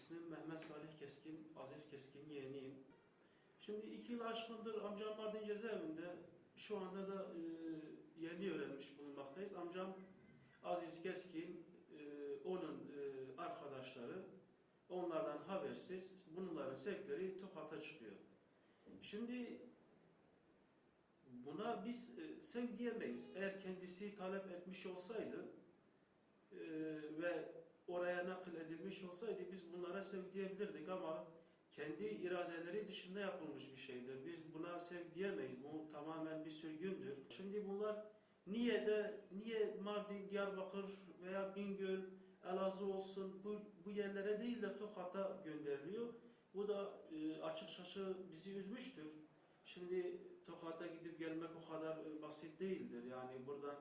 İsmim Mehmet Salih Keskin, Aziz Keskin yeğeniyim. Şimdi iki yıl aşkındır amcam Mardin cezaevinde. Şu anda da e, yeni öğrenmiş bulunmaktayız. Amcam Aziz Keskin, e, onun e, arkadaşları onlardan habersiz bunların sevkleri Tokat'a çıkıyor. Şimdi buna biz e, sevk diyemeyiz. Eğer kendisi talep etmiş olsaydı e, ve oraya nakil edilmiş olsaydı biz bunlara sevk diyebilirdik ama kendi iradeleri dışında yapılmış bir şeydir. Biz buna sevk diyemeyiz. Bu tamamen bir sürgündür. Şimdi bunlar niye de niye Mardin, Diyarbakır veya Bingöl, Elazığ olsun bu, bu yerlere değil de Tokat'a gönderiliyor. Bu da e, açıkçası bizi üzmüştür. Şimdi Tokat'a gidip gelmek o kadar e, basit değildir. Yani buradan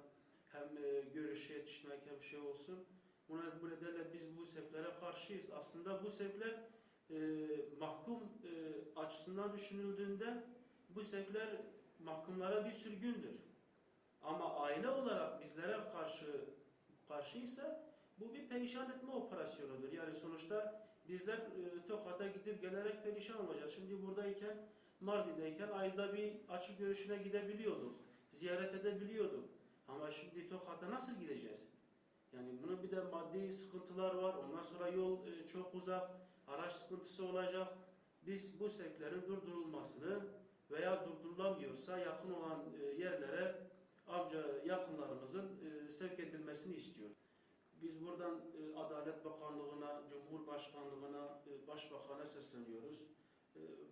hem e, görüşe yetişmek hem şey olsun. Buna, bu nedenle biz bu sevklere karşıyız. Aslında bu sevkler e, mahkum e, açısından düşünüldüğünde bu sevkler mahkumlara bir sürgündür. Ama aile olarak bizlere karşı karşıysa bu bir perişan etme operasyonudur. Yani sonuçta bizler e, Tokat'a gidip gelerek perişan olacağız. Şimdi buradayken Mardin'deyken ayda bir açık görüşüne gidebiliyorduk. Ziyaret edebiliyorduk. Ama şimdi Tokat'a nasıl gideceğiz? Yani bunun bir de maddi sıkıntılar var. Ondan sonra yol e, çok uzak. Araç sıkıntısı olacak. Biz bu sevklerin durdurulmasını veya durdurulamıyorsa yakın olan e, yerlere amca yakınlarımızın e, sevk edilmesini istiyoruz. Biz buradan Adalet Bakanlığı'na, Cumhurbaşkanlığı'na, Başbakan'a sesleniyoruz.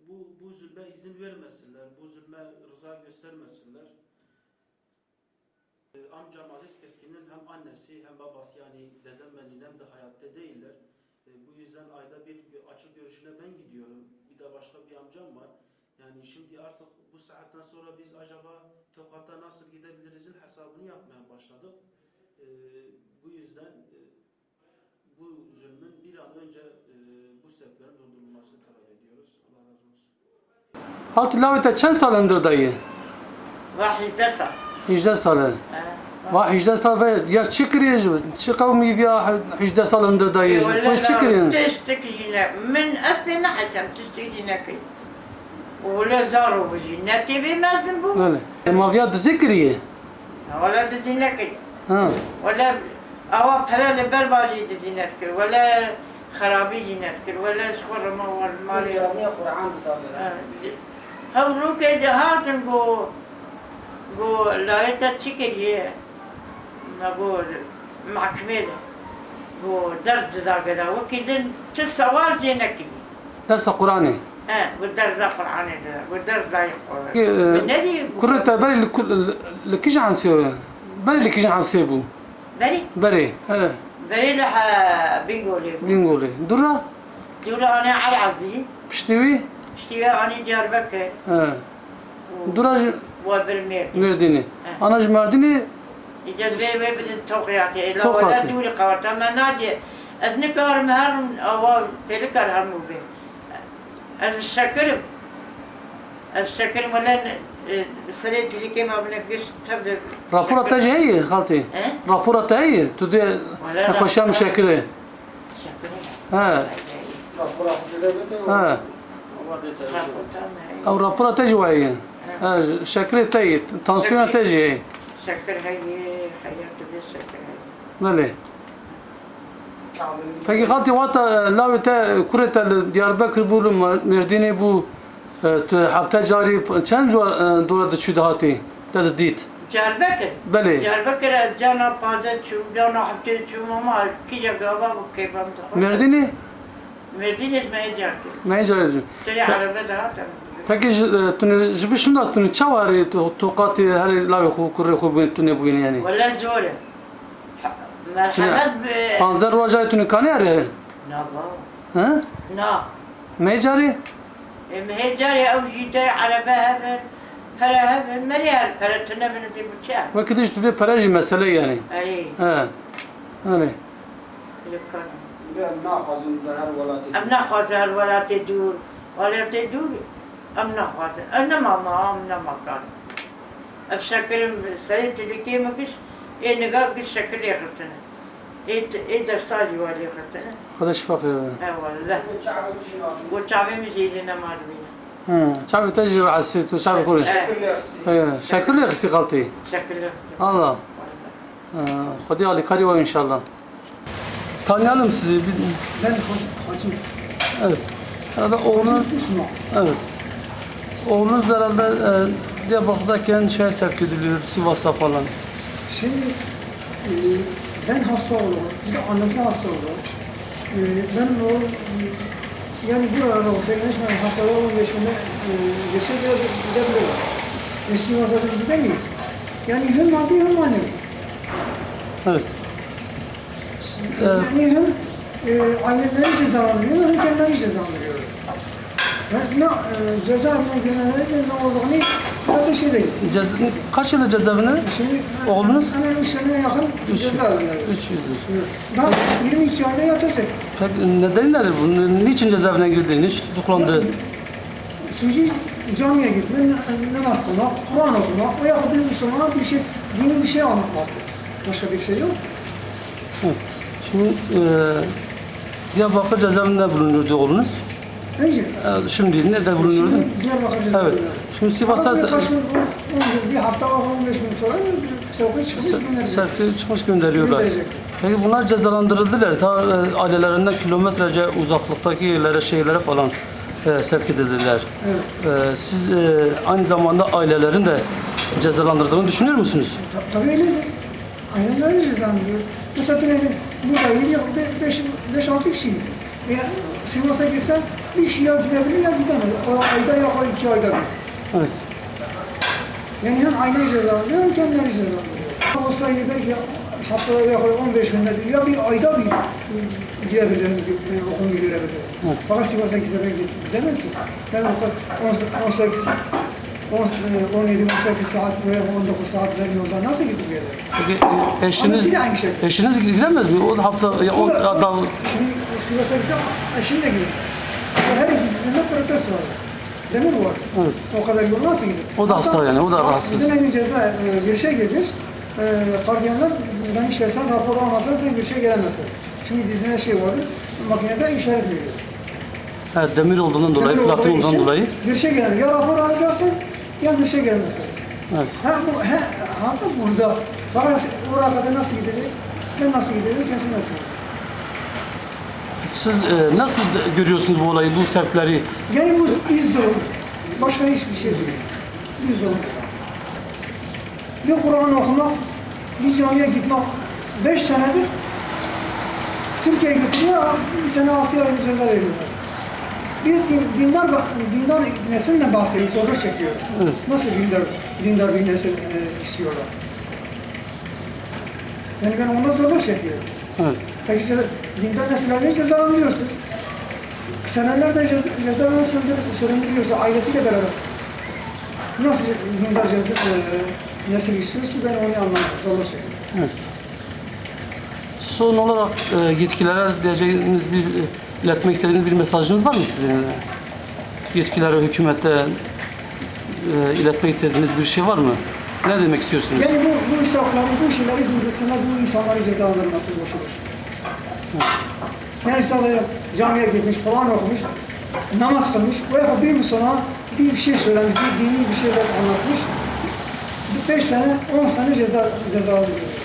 Bu, bu zulme izin vermesinler, bu zulme rıza göstermesinler. Ee, amcam Aziz Keskin'in hem annesi hem babası yani dedem ve ninem de hayatta değiller. Ee, bu yüzden ayda bir açık görüşüne ben gidiyorum. Bir de başka bir amcam var. Yani şimdi artık bu saatten sonra biz acaba Tokat'a nasıl gidebilirizin hesabını yapmaya başladık. Ee, bu yüzden e, bu zulmün bir an önce e, bu sebeplerin durdurulmasını talep ediyoruz. Allah razı olsun. Hatırlamet çen salındır dayı? Vahide sal. 18 ساله ما 18 سالة يا شكري شي قومي فيها 18 سال اندر دايج واش شكري؟ تشتكينا من اصلنا حسب تشتكينا كي. ولا ضروري نتي بما زنبو؟ لا ما فيها تذكري ولا تزينا كي. ولا أوا فلا بالباجي تزينا كي. ولا خرابي نذكر ولا شخور ما هو المال جميع قرآن هولو كده بو वो लॉयर तो अच्छी के लिए। वो محكمة वो درس داغدا وكيدن تسوال جينكي درس قرآني آه والدرس قرآني والدرس دا قرآني كرتا بري لكيج عن سيبو بري لكيج عن سيبو بري بري آه بري لح بنقولي بنقولي درة درة أنا على عزيز بشتوي بشتوي أنا ديار بكر آه وبرمير merdini. Anaj merdini إذا بي بي بدن توقياتي إلا توقياتي. ولا دوري قوات أما نادي أذنكار مهرم أو بيلكار هرمو بي أز الشكرم الشكرم ولا سريت اللي كيما بنفقش تبدأ rapor atacı iyi halti. إيه Rapor atayı. Tudu ولا naklaşam şekeri. شكرم He. rapor akıcıda bak He. او rapor atacı var Ha, şekli teyit, tansiyonu tecihi. Şeker hayır, hayatımız şeker. Böyle. Peki hadi vata e, lavete kurete Diyarbakır bu merdini bu e, hafta cari çen e, dora da şu dahati da dit. Diyarbakır. Bele. Diyarbakır cana pazar çu cana hafta çu ama ki cagava bu kebam da. Merdini? Merdini meycari. Meycari. Tele araba daha da. Peki e, tuni jibi şunda tuni çavari tokatı her hani lavi ku kurre ku bu tuni bu yani. Valla zor. Merhamet be. Panzer rojay tuni kanı her. Na ba. Ha? Na. Mecari? Mecari ev jidar araba hemen. Para hemen meriyar. Para tuna beni de bıçak. Vakit işte de parajı mesele yani. Ali. Ha. Ali. Hani? Ben nafazım da her velatı. Ben nafazım her velatı dur. Velatı dur. ناخذ أنا ما ما أنا ما كان أفشكر سريت اللي كيما كش إيه نقال كش شكل يخسنا إيه إيه درسالي والي ختنا خدا شفا خير إيه والله الشعب المشي والشعبي مجيزنا مالوينا شعبي تجي عسيت وشعبي خوري إيه شكل لي خسي غلطي شكله Allah. Hadi Ali kari var inşallah. Tanıyalım sizi. Bir- Ben hacım. Evet. Herhalde oğlunuz, Müslüman. evet. Oğlunuz herhalde e, Diyarbakır'dayken şeye sevk ediliyor, Sivas'a falan. Şimdi e, ben hasta oldum. Bir de annesi hasta oldu. E, oğlum e, yani burada olsa geçmeyen haftada 15 günde e, geçe biraz gidebilir. E, Sivas'a biz gidemeyiz. Yani hem maddi hem manevi. Evet. Yani hem e, aileleri cezalandırıyor hem kendileri cezalandırıyor. Ne e, cezaevine girmeleri ne olduğunu şey değil. cez- kaç yıldır cezaevinde? Şimdi Oğlunuz? Hemen 3 seneye yakın Üç, cezaevinde. üç yıldır. Daha 22 ayda yatacak. Peki nedeni nedir bunun? Niçin cezaevine girdi? Niçin tutuklandı? Suci camiye gitmek, namaz kılmak, Kur'an okumak veya bir Müslümana bir şey, dini bir şey anlatmaktır. Başka bir şey yok. Hı. Şimdi e, Diyarbakır cezaevinde bulunuyordu oğlunuz. Önce E, şimdi nerede bulunuyordu? Şimdi Diyarbakır cezaevinde. Evet. Şimdi Sivas'a bir hafta, 15 gün sonra sokağa çıkıp gönderecek. sevki çıkmış gönderiyorlar. Peki bunlar cezalandırıldılar. Ta e, ailelerinden kilometrelerce uzaklıktaki yerlere, şehirlere falan e, sevk edildiler. Evet. E, siz e, aynı zamanda ailelerin de cezalandırdığını düşünüyor musunuz? Ta- Tabii öyle. Aynen öyle cezalandırıyor. Mesela diyelim burada 7 yıl, 5-6 kişi. E, Sivas'a gitsen bir ya gidebilir ya gidemez. O ayda ya o iki ayda bir. Evet. Yani hem aileyi cezalandırıyor hem kendileri cezalandırıyor. Olsaydı belki haftada ya 15 günde ya bir ayda bir gidebilirim, bir okulu görebilirim. Evet. Fakat Sivas'a gitse ben gidemem ki. Ben o kadar 18, 17-18 saat veya 19 saatler yolda nasıl gidip? Peki e, eşiniz, Annesi de aynı şey. eşiniz gidemez mi? O hafta, ya, o, O da- da, Şimdi Sivas'a gitsem eşim de gidiyor. Her iki dizinde protesto var. Demir var. evet. O kadar yol nasıl gidiyor? O da hasta yani, o da rahatsız. Bizim en ceza e, bir şey girmiş. E, gardiyanlar ben işlersen raporu almazsan sen bir şey gelemezsin. Çünkü dizine şey var. Makinede işaret veriyor. evet, demir olduğundan dolayı, Demir için dolayı. Bir şey gelemez. Ya rapor alacaksın ya bir şey gelemezsin. Evet. Ha bu ha, hatta burada. Fakat oraya kadar nasıl gidecek? Ben nasıl gideceğim? Kesin nasıl gidecek? Siz e, nasıl görüyorsunuz bu olayı, bu sevkleri? Yani bu zulüm. Başka hiçbir şey değil. Zulüm. Bir Kur'an okumak, bir camiye gitmek beş senedir Türkiye'ye götürüyor, bir sene altı ay ceza veriyorlar. Bir din, dindar, dindar nesilden bahsediyor, zorluk çekiyor. Evet. Nasıl dindar, dindar bir nesil e, istiyorlar? Yani ben onda zorluk çekiyorum. Evet. Peki ceza, dindar nesillerini cezalandırıyorsunuz. Senelerde ceza, cezalarını sürdür- süründürüyorsa ailesiyle beraber. Nasıl dindar ceza, e, nesil istiyorsa ben onu anlamadım. Zorluk çekiyorum. Evet. Son olarak e, yetkililere diyeceğiniz bir, e, iletmek istediğiniz bir mesajınız var mı sizin? Yetkililere, hükümete e, iletmek istediğiniz bir şey var mı? Ne demek istiyorsunuz? Yani bu, bu israfları, bu şeyleri durdursunlar, bu insanları cezalandırması boşudur. Yani sadece camiye gitmiş, Kur'an okumuş, namaz kılmış, veya bir sonra bir şey söylemiş, bir dini bir şeyler anlatmış, beş sene, on sene ceza, cezalandırıyor.